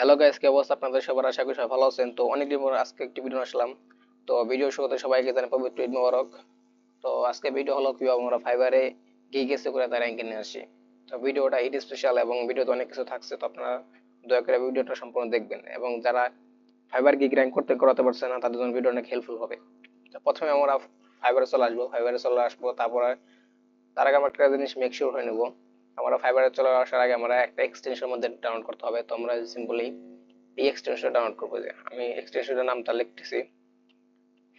Hello guys কি অবস্থা আপনাদের সবার? আশা করি সবাই ভালো আছেন। তো অনেকদিন পর আজকে একটি ভিডিও আসলাম। তো ভিডিও শুরুতে সবাইকে জানাই পবিত্র ঈদ মোবারক। তো আজকে ভিডিও হলো কীভাবে আমরা ফাইবারে গিগ এসে করে তার র্যাঙ্কে নিয়ে আসি। তো ভিডিওটা ঈদ স্পেশাল এবং ভিডিওতে অনেক কিছু থাকছে, তো আপনারা দয়া করে ভিডিওটা সম্পূর্ণ দেখবেন। এবং যারা ফাইবার গিগ র্যাঙ্ক করতে করাতে পারছে না, তাদের জন্য ভিডিও অনেক হেল্পফুল হবে। তো প্রথমে আমরা ফাইবারে চলে আসব। ফাইবারে চলে আসব, তারপরে তার আগে আমরা একটা জিনিস মেক শিওর হয়ে নেব। আমরা ফাইবারে চলে আসার আগে আমরা একটা এক্সটেনশন মধ্যে ডাউনলোড করতে হবে। তো আমরা সিম্পলি এই এক্সটেনশনটা ডাউনলোড করব যে আমি এক্সটেনশনের নামটা লিখতেছি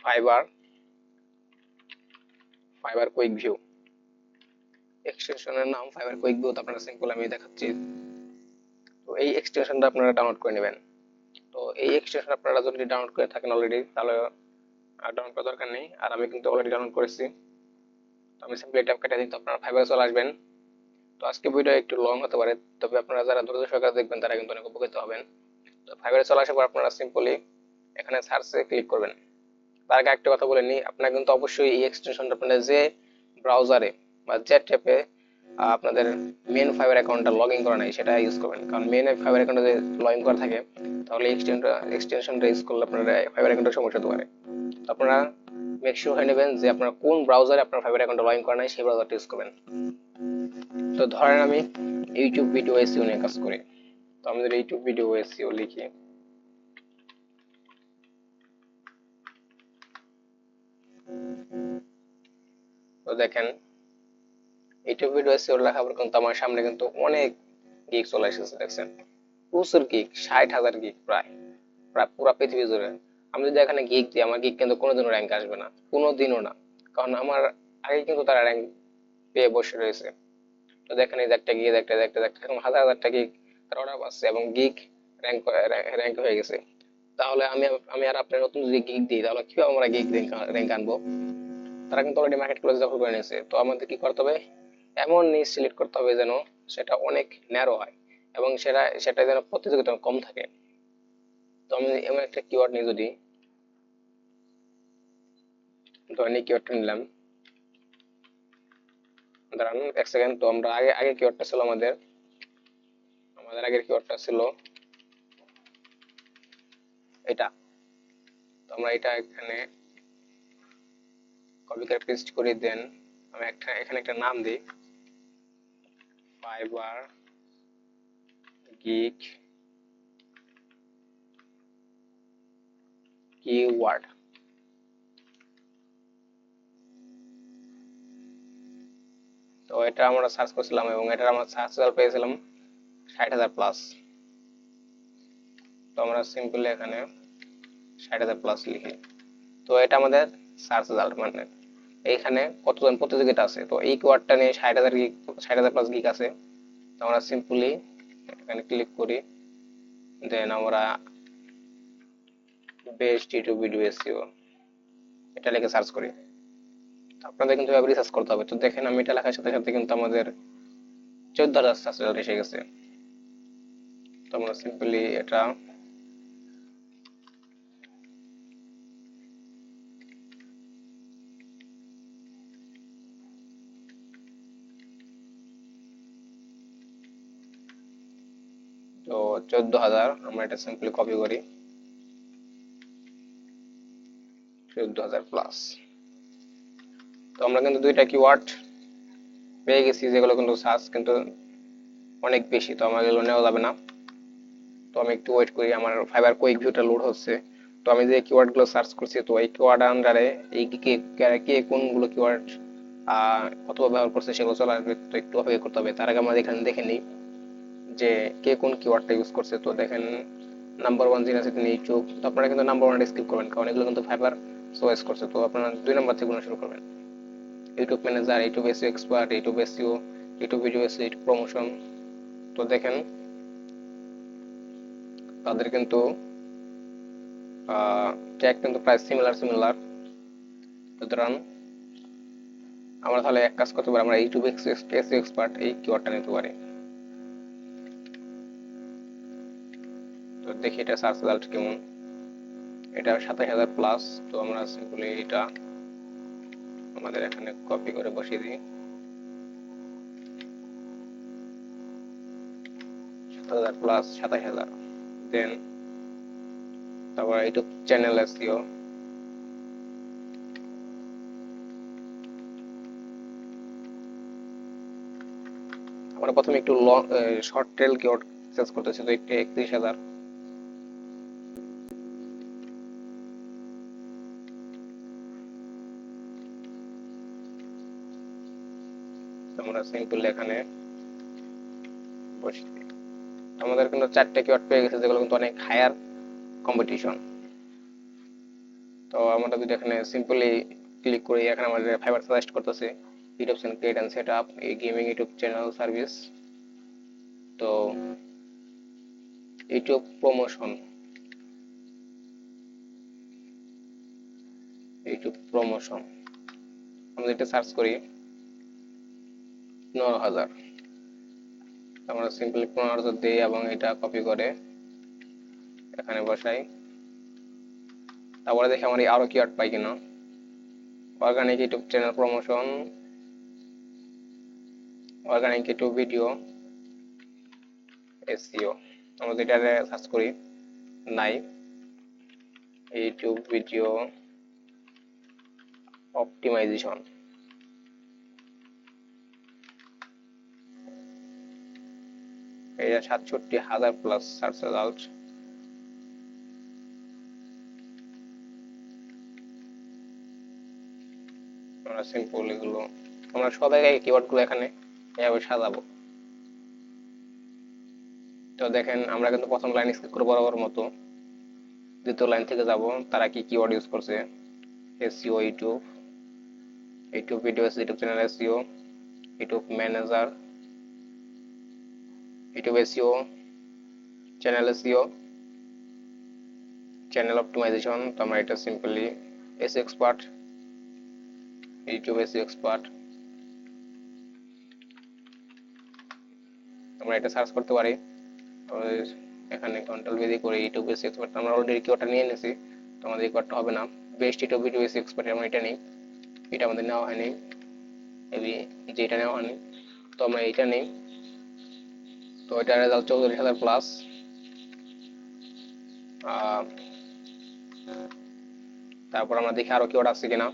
ফাইবার ফাইবার কুইক ভিউ এক্সটেনশনের নাম ফাইবার কুইক ভিউ আপনারা সিম্পল আমি দেখাচ্ছি। তো এই এক্সটেনশনটা আপনারা ডাউনলোড করে নেবেন। তো এই এক্সটেনশন আপনারা যদি ডাউনলোড করে থাকেন অলরেডি তাহলে আর ডাউনলোড করার দরকার নেই। আর আমি কিন্তু অলরেডি ডাউনলোড করেছি। তো আমি সিম্পলি ট্যাপ কেটে দিই, তো আপনারা ফাইবারে চলে আসবেন। তো আজকে ভিডিও একটু লং হতে পারে। তবে আপনারা যারা ধৈর্য সহকারে দেখবেন, তারা কিন্তু অনেক উপকৃত হবেন। তো ফাইবারে চলে আসার পর আপনারা সিম্পলি এখানে সার্চে ক্লিক করবেন। তার আগে একটা কথা বলে নিই, আপনারা কিন্তু অবশ্যই এই এক্সটেনশনটা আপনারা যে ব্রাউজারে বা যে ট্যাপে আপনাদের মেন ফাইবার অ্যাকাউন্টটা লগ ইন করা নাই, সেটা ইউজ করবেন। কারণ মেন ফাইবার অ্যাকাউন্টে যদি লগ ইন করা থাকে, তাহলে এক্সটেনশনটা এক্সটেনশনটা ইউজ করলে আপনার ফাইবার অ্যাকাউন্টের সমস্যা হতে পারে। আপনারা মেক শিওর হয়ে নেবেন যে আপনার কোন ব্রাউজারে আপনার ফাইবার অ্যাকাউন্টটা লগ ইন করা নাই, সেই ব্রাউজারটা ইউজ করবেন। তো ধরেন আমি ইউটিউব ভিডিও এসিও নিয়ে কাজ করি। তো আমাদের ইউটিউব ভিডিও এসিও লিখি। তো দেখেন ইউটিউব ভিডিও এসিও লেখার পর কিন্তু আমার সামনে কিন্তু অনেক গিগ চলে এসেছে, দেখছেন? প্রচুর গিগ ষাট হাজার গিগ প্রায় প্রায় পুরো পৃথিবী জুড়ে। আমি যদি এখানে গিগ দিই, আমার গিগ কিন্তু কোনোদিনও র্যাঙ্ক আসবে না, কোনোদিনও না। কারণ আমার আগে কিন্তু তারা র্যাঙ্ক পেয়ে বসে রয়েছে। তো দেখেন এই একটা গিগ একটা একটা একটা এরকম হাজার হাজারটা গিগ তার অর্ডার পাচ্ছে এবং গিগ র্যাঙ্ক র্যাঙ্ক হয়ে গেছে। তাহলে আমি আমি আর আপনার নতুন যদি গিগ দিই, তাহলে কীভাবে আমরা গিগ র্যাঙ্ক আনব? তারা কিন্তু অলরেডি মার্কেট প্লেস দখল করে নিয়েছে। তো আমাদের কি করতে হবে? এমন নিজ সিলেক্ট করতে হবে যেন সেটা অনেক ন্যারো হয় এবং সেটা সেটা যেন প্রতিযোগিতা কম থাকে। তো আমি এমন একটা কিওয়ার্ড নিই যদি। কিওয়ার্ডটা নিলাম। দাঁড়ান এক সেকেন্ড তো আমরা আগে আগে কিওয়ার্ডটা ছিল আমাদের। আমাদের আগের কিওয়ার্ডটা ছিল এটা। তো আমরা এটা এখানে কপি করে পেস্ট করে দেন আমি একটা, এখানে একটা নাম দিই। ফাইবার গিক কিওয়ার্ড তো এটা আমরা সার্চ করছিলাম এবং এটা আমরা সার্চ রেজাল্ট পেয়েছিলাম ষাট হাজার প্লাস তো আমরা সিম্পলি এখানে ষাট হাজার প্লাস লিখি। তো এটা আমাদের সার্চ রেজাল্ট মানে। এইখানে কতজন প্রতিযোগিতা আছে? তো এই কিওয়ার্ডটা নিয়ে ষাট হাজার গিগ ষাট হাজার প্লাস গিগ আছে। তো আমরা সিম্পলি এখানে ক্লিক করি। দেন আমরা বেস্ট ইউটিউব ভিডিও এসিও এটা লিখে সার্চ করি। আপনাদের কিন্তু এভাবে রিসার্চ করতে হবে। তো দেখেন আমি এটা লেখার সাথে সাথে কিন্তু আমাদের চোদ্দ হাজার সাবস্ক্রাইবার এসে গেছে। তো আমরা সিম্পলি এটা তো চোদ্দ হাজার আমরা এটা সিম্পলি কপি করি। চোদ্দ হাজার প্লাস তো আমরা কিন্তু দুইটা কিওয়ার্ড পেয়ে গেছি, যেগুলো কিন্তু সার্চ কিন্তু অনেক বেশি, তো আমার এগুলো নেওয়া যাবে না। তো আমি একটু ওয়েট করি, আমার ফাইবার কুইক ভিউটা লোড হচ্ছে। তো আমি যে কিওয়ার্ডগুলো সার্চ করছি, তো এই কিওয়ার্ড আন্ডারে এই কে কে কোনগুলো কিওয়ার্ড কত ব্যবহার করছে সেগুলো চলে আসবে, তো একটু অপেক্ষা করতে হবে। তার আগে আমরা এখানে দেখে নিই। যে কে কোন কিওয়ার্ডটা ইউজ করছে, তো দেখেন নাম্বার ওয়ান জিনিস এখানে ইউটিউব তো আপনারা কিন্তু নাম্বার ওয়ানটা স্কিপ করবেন, কারণ এগুলো কিন্তু ফাইবার চয়েস করছে, তো আপনারা দুই নাম্বার থেকে শুরু করবেন। YouTube manager YouTube SEO expert YouTube SEO YouTube video SEO YouTube promotion তো দেখেন তাদের কিন্তু ট্যাগ কিন্তু প্রায় সিমিলার সিমিলার সুতরাং আমরা তাহলে এক কাজ করতে পারি, আমরা ইউটিউব এসিও এক্সপার্ট এই কিওয়ার্ডটা নিতে পারি। দেখি এটা সার্চ রেজাল্ট কেমন। এটা সাতাশ হাজার প্লাস তো আমরা সিম্পলি এটা আমাদের এখানে কপি করে বসিয়ে দিই। প্লাস সাতাশ হাজার। দেন তারপর ইউটিউব চ্যানেল এসইও আমরা প্রথমে একটু শর্ট টেল কিওয়ার্ড সার্চ করতেছি, তো একটু একত্রিশ হাজার। সিম্পল এখানে বসি আমাদের কিন্তু চারটে কিওয়ার্ড পেয়ে গেছে, যেগুলো কিন্তু অনেক হায়ার কম্পিটিশন তো আমরা যদি এখানে সিম্পলি ক্লিক করি, এখানে আমাদের ফাইবার সাজেস্ট করতেছে YouTube channel create and set up এই গেমিং ইউটিউব চ্যানেল সার্ভিস তো ইউটিউব প্রমোশন ইউটিউব প্রমোশন আমরা এটা সার্চ করি পনেরো হাজার। আমরা সিম্পলি পনেরো হাজার এবং এটা কপি করে এখানে বসাই। তারপরে দেখি আমার আরও কিওয়ার্ড পাই কিনা। Organic YouTube channel promotion organic YouTube video SEO আমরা যেটা সার্চ করি নাই ইউটিউব ভিডিও অপটিমাইজেশন এটা সাতষট্টি হাজার প্লাস সার্চ রেজাল্ট আমরা সিম্পল এগুলো, আমরা সব জায়গায় কিওয়ার্ডগুলো এখানে এভাবে সাজাবো। তো দেখেন, আমরা কিন্তু প্রথম লাইন স্কিপ করে বরাবর মতো। দ্বিতীয় লাইন থেকে যাব, তারা কি কিওয়ার্ড ইউজ করছে? SEO YouTube YouTube video YouTube channel SEO YouTube manager YouTube SEO channel SEO channel optimization তো আমরা এটা simply S expert YouTube SEO expert আমরা এটা সার্চ করতে পারি। এখানে কন্ট্রোল ভি করে ইউটিউব এসইও এক্সপার্ট আমরা অলরেডি কিওয়ার্ডটা নিয়ে নিয়েছি তো আমাদের এই হবে না। Best YouTube video SEO expert আমরা এটা নেই। এটা আমাদের নেওয়া হয়নি। যেটা নেওয়া হয়নি, তো আমরা এটা নেই। তো এটা রেজাল্ট চৌত্রিশ হাজার প্লাস তারপর আমরা দেখি আরও কিওয়ার্ড আছে কিনা।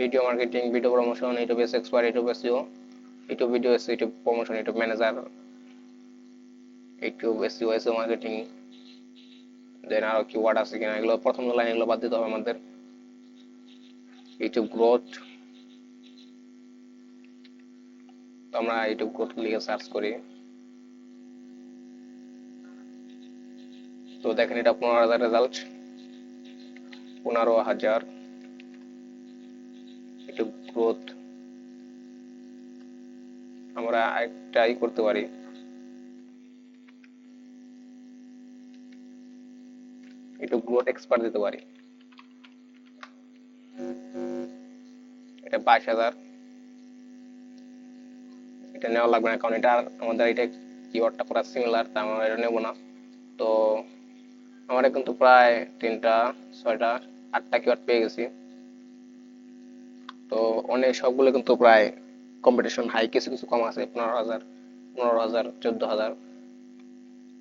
Video marketing video promotion YouTube S expert YouTube SEO YouTube video S YouTube promotion YouTube manager YouTube SEO SEO marketing then আরও কি কিওয়ার্ড আছে কিনা, এগুলো প্রথম লাইন এগুলো বাদ দিতে হবে আমাদের। ইউটিউব গ্রোথ আমরা ইউটিউব গ্রোথ লিখে সার্চ করি। তো দেখেন এটা পনেরো হাজার রেজাল্ট পনেরো হাজার। ইউটিউব গ্রোথ আমরা একটাই করতে পারি। ইউটিউব গ্রোথ এক্সপার্ট দিতে পারি। এটা বাইশ হাজার। এটা নেওয়া লাগবে না, কারণ এটা আমাদের এটা কিওয়ার্ডটা পুরো সিমিলার তাই আমরা এটা নেব না। তো আমরা কিন্তু প্রায় তিনটা, ছয়টা, আটটা কিওয়ার্ড পেয়ে গেছি। তো অনেক সবগুলো কিন্তু প্রায় কম্পিটিশন হাই কিছু কিছু কম আছে, পনেরো হাজার পনেরো হাজার, চোদ্দ হাজার।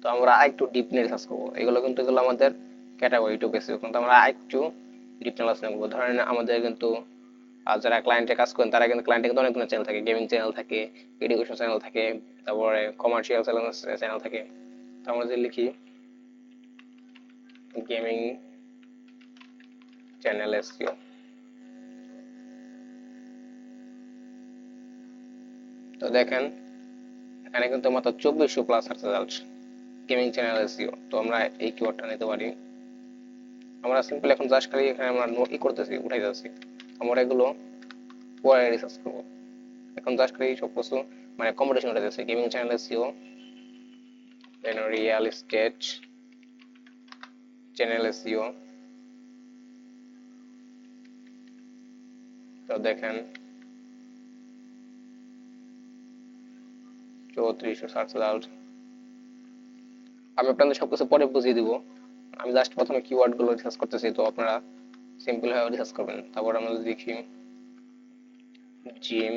তো আমরা একটু ডিপ নিয়ে রিসার্চ করব এগুলো কিন্তু এগুলো আমাদের ক্যাটাগরি টু বেসিস কিন্তু আমরা একটু ডিপ অ্যানালাইসিস করব ধরেন আমাদের কিন্তু আর যারা ক্লায়েন্টে কাজ করেন, তারা কিন্তু ক্লায়েন্টে কিন্তু অনেকগুলো চ্যানেল থাকে গেমিং চ্যানেল থাকে এডুকেশন চ্যানেল থাকে, তারপরে কমার্শিয়াল চ্যানেল থাকে। তো আমরা যদি লিখি গেমিং চ্যানেল এসইও তো দেখেন, এখানে কিন্তু মাত্র চব্বিশশো plus result gaming channel SEO তো আমরা এই কিওয়ার্ডটা নিতে পারি। আমরা সিম্পল এখন জাস্ট খালি এখানে আমরা ই করতেছি উঠাই যাচ্ছি আমরা এগুলো পরে রিসার্চ করব। এখন জাস্ট খালি সব কিছু মানে কম্পিটিশন উঠে যাচ্ছে gaming channel SEO then real estate channel SEO তো দেখেন আমি আপনাদের সবকিছু পরে বুঝিয়ে দিব। আমি জাস্ট প্রথমে কিওয়ার্ডগুলো রিসার্চ করতেছি, তো আপনারা সিম্পল ভাবে রিসার্চ করবেন। তারপর আমরা দেখি জিম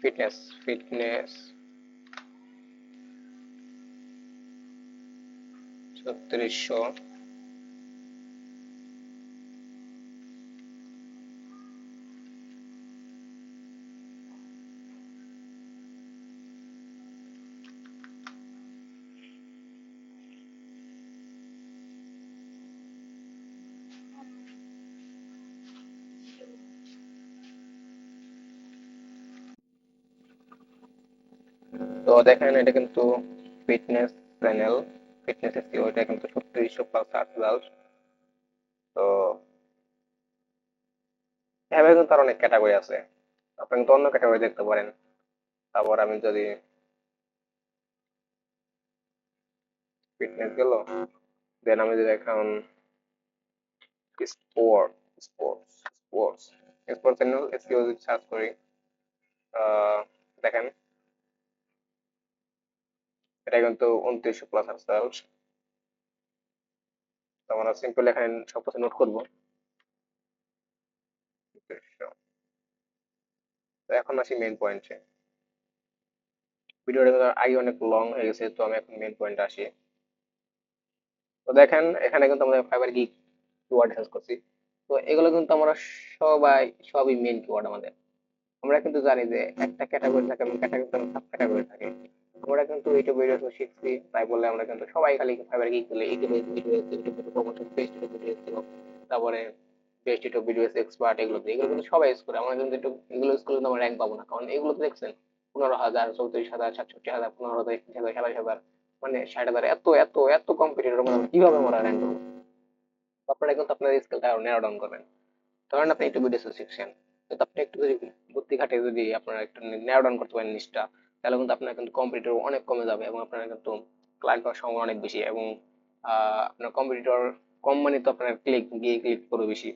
ফিটনেস ফিটনেস ছত্রিশশো। দেখেন, এটা কিন্তু ফিটনেস চ্যানেল ফিটনেস এসিও এটা কিন্তু ছত্রিশশো প্লাস সার্চ রেজাল্ট তো, এভাবে কিন্তু তার অনেক ক্যাটাগরি আছে। আপনি কিন্তু অন্য ক্যাটাগরি দেখতে পারেন। তারপর আমি যদি ফিটনেস গেল দেন আমি যদি এখন sport sports sports sports channel SEO search করি দেখেন। এটা কিন্তু উনত্রিশশো প্লাস তো আমরা সিম্পল এখানে সব কিছু নোট করব এখন আসি মেইন পয়েন্টে ভিডিওটা আগে অনেক লং হয়ে গেছে, তো আমি এখন মেইন পয়েন্টে আসি। তো দেখেন, এখানে কিন্তু আমরা ফাইবার গিগ কিওয়ার্ড ইউজ করছি। তো এগুলো কিন্তু আমরা সবাই, সবই মেন কিওয়ার্ড আমাদের। আমরা কিন্তু জানি যে একটা ক্যাটাগরি থাকে এবং ক্যাটাগরি সাব ক্যাটাগরি থাকে। ইউটিউব ভিডিও শিখছি তাই বলে আমরা কিন্তু সবাই খালি ফাইবার গিগ বলে YouTube video YouTube promotion best YouTube video তারপরে বেস্ট ইউটিউব ভিডিও এক্সপার্ট এগুলো এগুলো কিন্তু সবাই ইউজ করে, আমরা কিন্তু এগুলো ইউজ করলে আমরা র্যাঙ্ক পাবো না, কারণ এগুলো তো দেখছেন, পনেরো হাজার, চৌত্রিশ হাজার, সাতষট্টি হাজার, পনেরো হাজার একত্রিশ হাজার, সাতাশ হাজার মানে ষাট হাজার, এত এত এত কম্পিটিটর মধ্যে কীভাবে আমরা র্যাঙ্ক করব আপনারা কিন্তু আপনার স্কিলটা আরও নেওয়া ডাউন করবেন। ধরেন আপনি একটু ভিডিও শিখছেন তো আপনি একটু যদি বুদ্ধি খাটে যদি আপনারা একটু নেওয়া ডাউন করতে পারেন নিচটা তাহলে কিন্তু আপনার কিন্তু কম্পিটিটর অনেক কমে যাবে এবং আপনার কিন্তু ক্লায়েন্ট পাওয়ার সম্ভাবনা অনেক বেশি এবং আপনার কম্পিটিটর কম মানে তো আপনার ক্লিক গিয়ে ক্লিক করবে বেশি।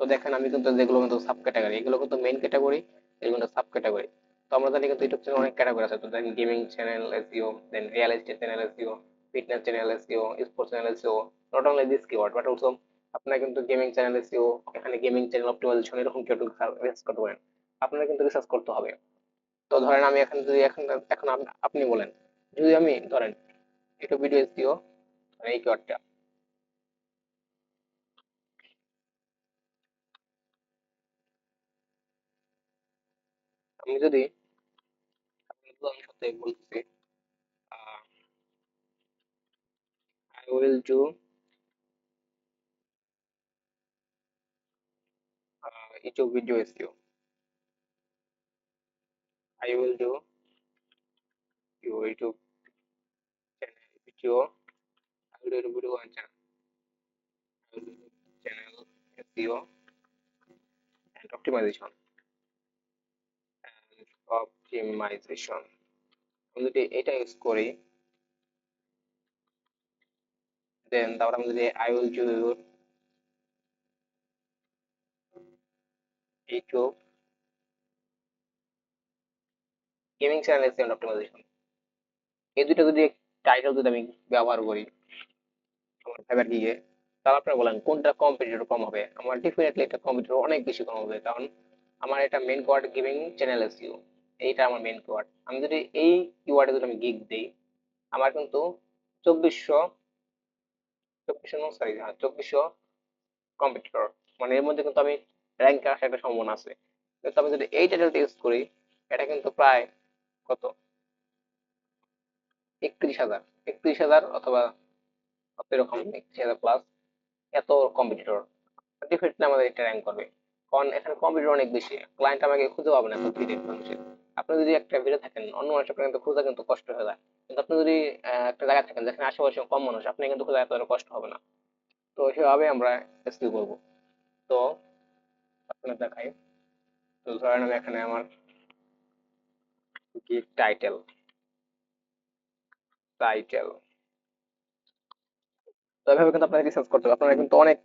তো দেখেন আমি কিন্তু যেগুলো কিন্তু সাব ক্যাটাগরি এগুলো কিন্তু মেইন ক্যাটাগরি এগুলো কিন্তু সাব ক্যাটাগরি তো আমরা জানি কিন্তু ইউটিউব চ্যানেল অনেক ক্যাটাগরি আছে। তো then gaming channel SEO then real estate channel SEO fitness channel SEO sports channel SEO not only this keyword but also কিন্তু গেমিং চ্যানেল এসইও এখানে গেমিং চ্যানেল অপটিমাইজেশন এরকম কেউ রিসার্চ করতে পারেন। আপনারা কিন্তু রিসার্চ করতে হবে। তো ধরেন আমি এখন যদি এখন এখন আপনি বলেন, যদি আমি ধরেন একটু ভিডিও এসইও এই কিওয়ার্ডটা আমি যদি আমি সাথে বলতেছি I will do YouTube video SEO I will do YouTube channel video. I will do video on channel. I will do channel SEO and optimization and optimization. আমি যদি এটা ইউজ করি দেন তারপর আমি যদি I will do your gaming channel and optimization এই দুটো যদি টাইটেল যদি আমি ব্যবহার করি, আমার ফাইবার গিগে তাহলে আপনারা বলেন, কোনটা কম্পিটিটর কম হবে? আমার ডেফিনেটলি এটা কম্পিটিটর অনেক বেশি কম হবে, কারণ আমার এটা main keyword gaming channel SEO এইটা আমার মেন কোয়ার্ড আমি যদি এই কিওয়ার্ডে যদি আমি গিগ দিই, আমার কিন্তু চব্বিশশো চব্বিশশো সরি হ্যাঁ চব্বিশশো কম্পিটিটর মানে এর মধ্যে কিন্তু আমি র্যাঙ্কে আসার একটা সম্ভাবনা আছে। কিন্তু আমি যদি এই টাইটেলটা ইউজ করি, এটা কিন্তু প্রায় কত? একত্রিশ হাজার। একত্রিশ হাজার অথবা এরকম? একত্রিশ হাজার প্লাস এত কম্পিটিটর ডেফিনেটলি আমাদের এটা র্যাঙ্ক করবে। কারণ এখানে কম্পিটিটর অনেক বেশি। ক্লায়েন্ট আমাকে খুঁজে পাবে না এত ভিড়ে। মানুষের আপনি যদি একটা ভিড়ে থাকেন, অন্য মানুষ আপনার কিন্তু খোঁজা কিন্তু কষ্ট হয়ে যায়। কিন্তু আপনি যদি একটা জায়গায় থাকেন যেখানে আশেপাশে কম মানুষ, আপনি কিন্তু খোঁজা এত কষ্ট হবে না। তো সেভাবে আমরা এসকিউ করব। তো আপনার দেখাই। তো ধরেন আমি এখানে আমার টাইটেল টাইটেল তো এভাবে কিন্তু আপনারা রিসার্চ করতে হবে। আপনারা কিন্তু অনেক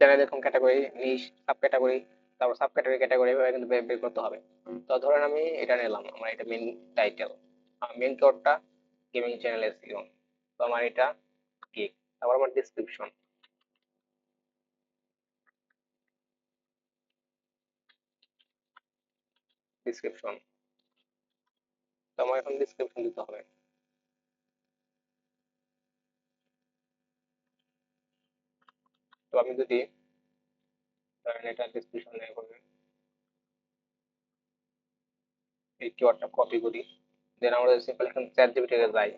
চ্যানেল এরকম ক্যাটাগরি নিশ সাব ক্যাটাগরি তারপর সাব ক্যাটাগরি ক্যাটাগরি এভাবে কিন্তু বের করতে হবে। তো ধরেন আমি এটা নিলাম, আমার এটা মেন টাইটেল মেন কিওয়ার্ডটা গেমিং চ্যানেল এসইও তো আমার এটা গিগ তারপর আমার ডেসক্রিপশন ডিসক্রিপশন আমার এখন ডিসক্রিপশন দিতে হবে। তো আমি যদি এটা ডিসক্রিপশনে করে, এই কিওয়ার্ডটা কপি করি দেন আমরা সিম্পল এখন চ্যাট জিপিটিতে যাই।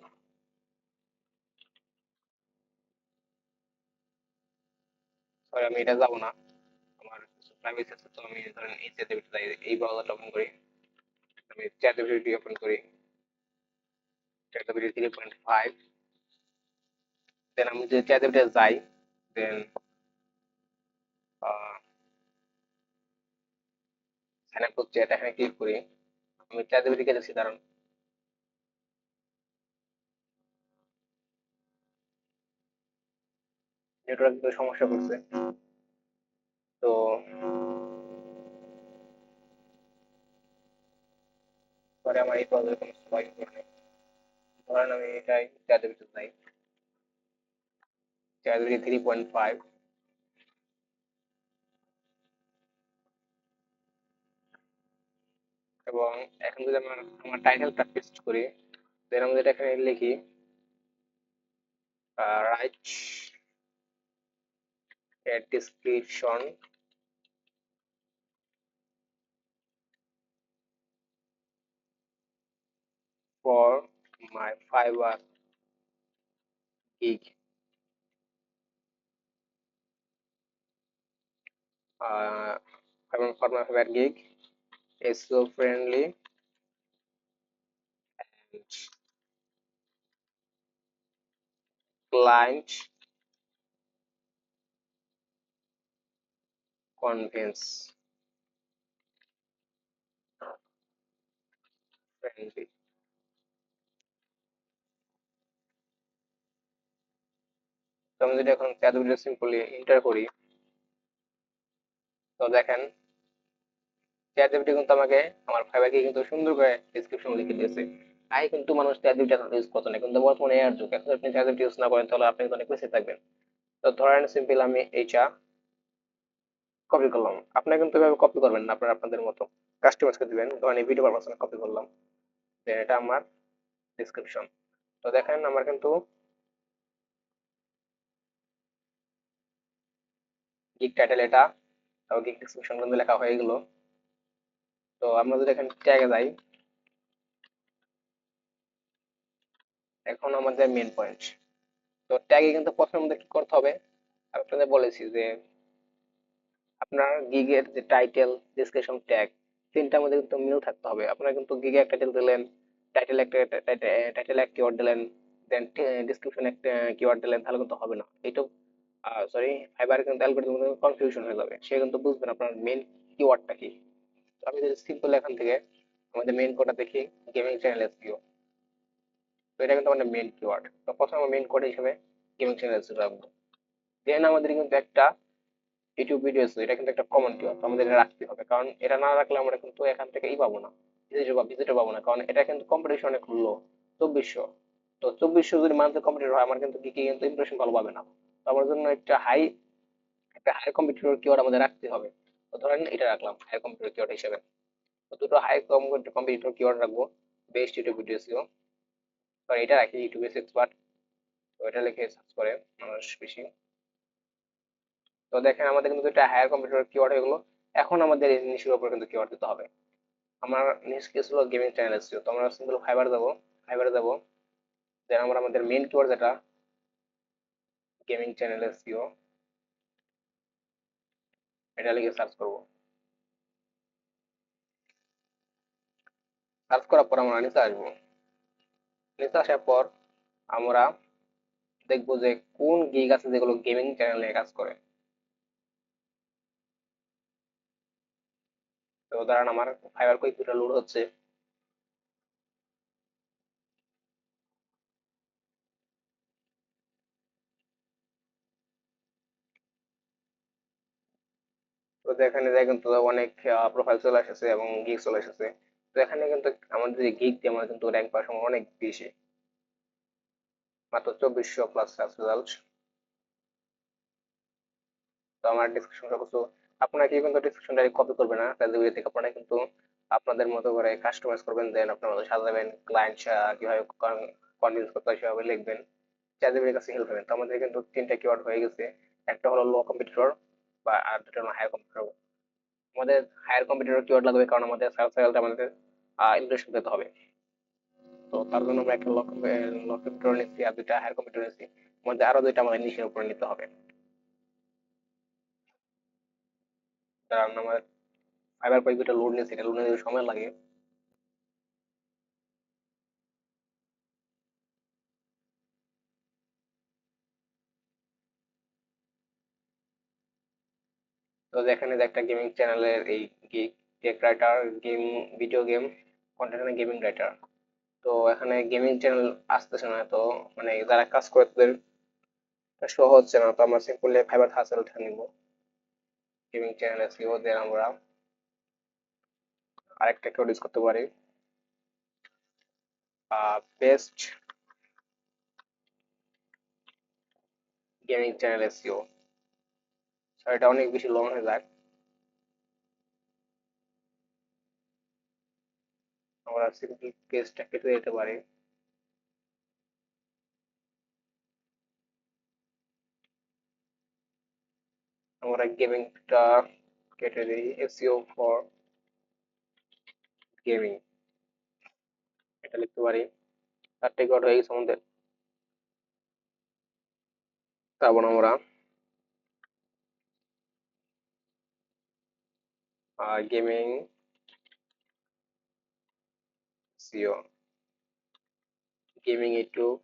সরি আমি এটা যাব না। আমার প্রাইভেসি আছে, তো আমি ধরেন এই চ্যাট জিপিটি যাই, এই ব্রাউজারটা ওপেন করি, আমি চ্যাট জিপিটি ওপেন করি। দেন আমি যদি চ্যাট জিপিটি যাই দেন সাইন করছি, এটা এখানে ক্লিক করি, আমি জিপিটিকে যাচ্ছি কারণ নেটওয়ার্ক সমস্যা করছে। তো, পরে আমার এই ব্রাউজারে কোনো করে ধরেন আমি এটাই চ্যাটজিপিটি চাই চ্যাটজিপিটি থ্রি পয়েন্ট ফাইভ এবং এখন যদি আমার আমার টাইটেলটা পেস্ট করি দেন আমি যেটা এখানে লিখি write description for my Fiverr gig. Uh, Fiverr for my Fiverr gig. Is so friendly. And client convince friendly আমি যদি এখন চ্যাটজিপিটি সিম্পলি এন্টার করি, তো দেখেন চ্যাটজিপিটি কিন্তু আমাকে আমার ফাইবারকে কিন্তু সুন্দর করে ডেসক্রিপশন লিখে দিয়েছে। আগে কিন্তু মানুষ চ্যাটজিপিটি এখন ইউজ করতো না। কিন্তু বর্তমানে এর যুগ, এখন আপনি চ্যাটজিপিটি ইউজ না করেন, তাহলে আপনি অনেক বেঁচে থাকবেন। তো ধরেন সিম্পল আমি এইটা কপি করলাম। আপনি কিন্তু এভাবে কপি করবেন না, আপনারা আপনাদের মতো কাস্টমাইজকে দিবেন। ধরেন এই ভিডিও পারপাসে কপি করলাম। এটা আমার ডেসক্রিপশন তো দেখেন, আমার কিন্তু গিগ টাইটেল এটা তাও গিগ ডেসক্রিপশন কিন্তু লেখা হয়ে গেল। তো আমরা যদি এখানে ট্যাগে যাই, এখন আমাদের মেন পয়েন্ট তো ট্যাগে কিন্তু প্রথমে আমাদের কি করতে হবে? আপনাদের বলেছি যে, আপনার গিগের যে টাইটেল ডিসক্রিপশন ট্যাগ তিনটার মধ্যে কিন্তু মিল থাকতে হবে। আপনারা কিন্তু গিগে একটা টাইটেল দিলেন টাইটেল একটা টাইটেল এক কিওয়ার্ড দিলেন দেন ডিসক্রিপশন একটা কিওয়ার্ড দিলেন, তাহলে কিন্তু হবে না। এইটা সরি ফাইবার কিন্তু অ্যালগরিদম কনফিউশন হয়ে যাবে। সে কিন্তু বুঝবেন আপনার মেন কিওয়ার্ডটা কি। আমি যদি সিম্পল এখান থেকে আমাদের কোডটা দেখি গেমিং চ্যানেল এসপিও তো এটা কিন্তু আমাদের কিওয়ার্ড তো প্রথমে আমরা কোড হিসেবে গেমিং চ্যানেল এসপিও রাখব দেন আমাদের কিন্তু একটা ইউটিউব ভিডিও আছে, এটা কিন্তু একটা কমন কিওয়ার্ড আমাদের রাখতে হবে। কারণ এটা না রাখলে আমরা কিন্তু এখান থেকে ই পাবো না পাবো না। কারণ এটা কিন্তু কম্পিটিশন অনেক লো চব্বিশশো। তো চব্বিশশো যদি মান্থলি কম্পিটিটর হয়, আমার কিন্তু কি কিন্তু ইমপ্রেশন ভালো পাবে না। আমার জন্য একটা হাই একটা হাই কম্পিটিটর কিওয়ার্ড আমাদের রাখতে হবে। তো ধরেন এটা রাখলাম হাই কম্পিটিটর কিওয়ার্ড হিসেবে। তো দুটো হাই কম্পিটিটর কিওয়ার্ড রাখব বেস্ট ইউটিউব ভিডিও সিও তো এটা রাখি ইউটিউব এক্সপার্ট তো এটা লিখে সার্চ করে মানুষ বেশি। তো দেখেন আমাদের কিন্তু এটা হায়ার কম্পিউটার কিওয়ার্ড হয়ে গেলো। এখন আমাদের এই নিচের উপর কিন্তু কিওয়ার্ড দিতে হবে। আমার নিচ কেস হলো গেমিং চ্যানেল এসিও তো আমরা সিম্পল ফাইবার যাব ফাইবারে যাব দেন আমরা আমাদের মেন কিওয়ার্ড যেটা গেমিং চ্যানেল এসিও এটা লিখে সার্চ করব। সার্চ করার পর আমরা নিচে আসব। নিচে আসার পর আমরা দেখব যে কোন গিগ আছে যেগুলো গেমিং চ্যানেলে কাজ করে। তো দাঁড়ান আমার ফাইবার কুইক দুটো লোড হচ্ছে। তো এখানে দেখেন তো অনেক প্রোফাইল চলে এসেছে এবং গিগ চলে এসেছে তো এখানে কিন্তু আমাদের যে গিগ দিয়ে আমরা কিন্তু র্যাঙ্ক পাওয়ার সময় অনেক বেশি। মাত্র চব্বিশশো প্লাস রেজাল্ট তো আমার ডিসক্রিপশন সবকিছু আপনারা কি কিন্তু ডিসক্রিপশন ডাইরেক্ট কপি করবেন না? রেজিউমে থেকে আপনারা কিন্তু আপনাদের মতো করে কাস্টমাইজ করবেন দেন আপনার মতো সাজাবেন ক্লায়েন্ট কীভাবে কনভিন্স করতে হয় সেভাবে লিখবেন। চ্যাটজিপিটির কাছে হেল্প পাবেন তো আমাদের কিন্তু তিনটা কিওয়ার্ড হয়ে গেছে। একটা হলো লো কম্পিটিটর বা আর দুটো হায়ার কম্পিউটার আমাদের হায়ার কম্পিটিটর কিওয়ার্ড লাগবে? কারণ আমাদের সার্চ আমাদের ইমপ্রেশন দিতে হবে। তো তার জন্য আমরা একটা লো কম্পিউটার নিচ্ছি, আর দুইটা হায়ার কম্পিউটার নিচ্ছি। মধ্যে আরও দুইটা আমাদের নিচের উপরে নিতে হবে। কারণ আমার ফাইবার পাইপ যেটা লোড নিয়েছি। এটা লোড নিতে সময় লাগে। তো এখানে যে একটা গেমিং চ্যানেলের এই tech writer game video game content gaming writer তো এখানে গেমিং চ্যানেল আসতেছে না, তো মানে যারা কাজ করে তাদের শো হচ্ছে না, তো আমরা সিম্পলি ফাইবার হাসেল উঠে নিব। গেমিং চ্যানেল এসিও দিয়ে আমরা আরেকটা কেউ ইউজ করতে পারি। বেস্ট গেমিং চ্যানেল এসিও এটা অনেক বেশি লং হয়ে যায়। আমরা সিম্পল কেসটা কেটে দিতে পারি। আমরা গেমিংটা কেটে দিই এসইও ফর গেমিং এটা লিখতে পারি চারটে কোড হয়ে গেছে আমাদের। তারপর আমরা gaming SEO gaming YouTube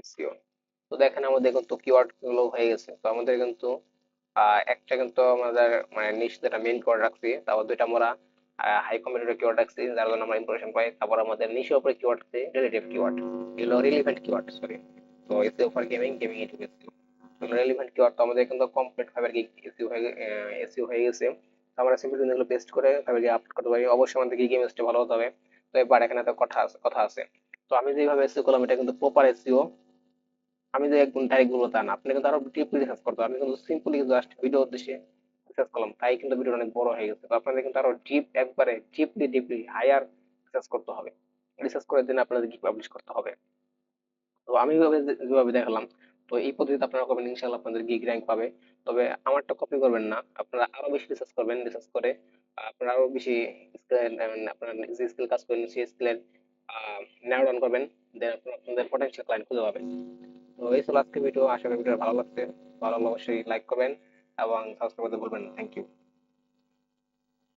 SEO তো দেখেন আমাদের কিন্তু কিওয়ার্ডগুলো হয়ে গেছে। তো আমাদের কিন্তু একটা কিন্তু আমাদের মানে নিশ যেটা মেইন কিওয়ার্ড রাখছি, তারপর দুইটা আমরা হাই কম্পিউটার কিওয়ার্ড রাখছি, যার জন্য আমরা ইনফরমেশন পাই। তারপর আমাদের নিশের উপরে কিওয়ার্ড রিলেটিভ কিওয়ার্ড এগুলো রিলেভেন্ট কিওয়ার্ড সরি তো SEO for gaming gaming YouTube relevant keyword তো আমাদের কিন্তু কমপ্লিট ফাইবার গিগ এসিও হয়ে এসিও হয়ে গেছে। আমরা সিম্পলি এগুলো পেস্ট করে ফাইবার গিগ আপলোড করতে পারি। অবশ্যই আমাদের গিগ ইমেজটা ভালো হতে হবে। তো এবার এখানে তো কথা কথা আছে। তো আমি যেভাবে এসিও করলাম, এটা কিন্তু প্রপার এসিও আমি যে একদম ডাইরেক্ট বলব তা না। আপনি কিন্তু আরও ডিপলি রিসার্চ করতে আমি কিন্তু সিম্পলি জাস্ট ভিডিও উদ্দেশ্যে রিসার্চ করলাম। তাই কিন্তু ভিডিও অনেক বড় হয়ে গেছে। তো আপনাদের কিন্তু আরও ডিপ একবারে ডিপলি ডিপলি হায়ার রিসার্চ করতে হবে। রিসার্চ করে দিন আপনাদের কি পাবলিশ করতে হবে। তো আমি যেভাবে দেখালাম তো এই পদ্ধতিতে আপনারা করবেন ইনশাল্লাহ আপনাদের গিগ র্যাঙ্ক পাবে। তবে আমারটা কপি করবেন না, আপনারা আরও বেশি রিসার্চ করবেন রিসার্চ করে আপনারা আরও বেশি আপনারা যে স্কিল কাজ করেন, সেই স্কিলের ন্যারো ডাউন করবেন দেন আপনাদের পটেনশিয়াল ক্লায়েন্ট খুঁজে পাবেন। তো এই ছিল আজকে ভিডিও আশা করি ভিডিও ভালো লাগছে। ভালো লাগলে অবশ্যই লাইক করবেন এবং সাবস্ক্রাইব করতে ভুলবেন না। Thank you